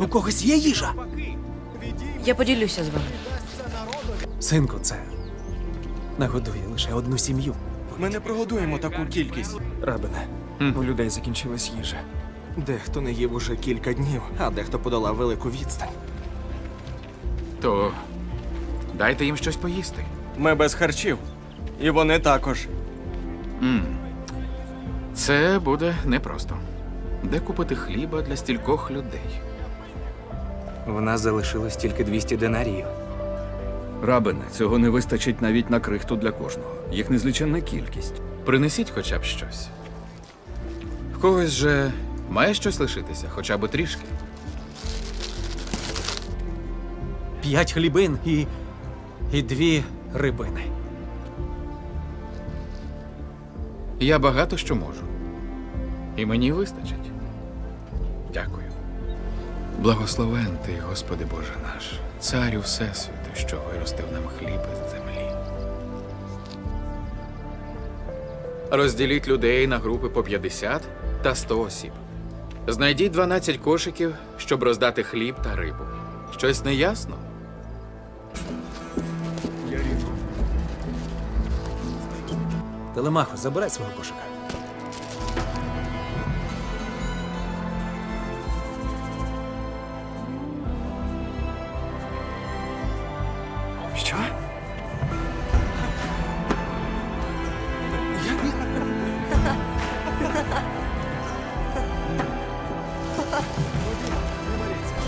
У когось є їжа? Я поділюся з вами. Синку, це нагодує лише одну сім'ю. Ми не прогодуємо таку кількість. Рабине, у людей закінчилась їжа. Дехто не їв уже кілька днів, а дехто подолав велику відстань. То дайте їм щось поїсти. Ми без харчів. І вони також. Це буде непросто. Де купити хліба для стількох людей? В нас залишилось тільки 200 динаріїв. Рабине, цього не вистачить навіть на крихту для кожного. Їх незліченна кількість. Принесіть хоча б щось. В когось же має щось лишитися, хоча б трішки. П'ять хлібин і. і дві рибини. Я багато що можу. І мені вистачить. Дякую. Благословен ти, Господи Боже наш, царю Всесвіту, що виростив нам хліб із землі. Розділіть людей на групи по 50 та 100 осіб. Знайдіть 12 кошиків, щоб роздати хліб та рибу. Щось неясно? Телемахо, забирай свого кошика. Що?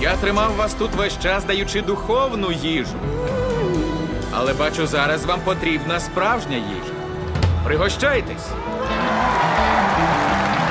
Я тримав вас тут весь час, даючи духовну їжу. Але бачу, зараз вам потрібна справжня їжа. Пригощайтесь!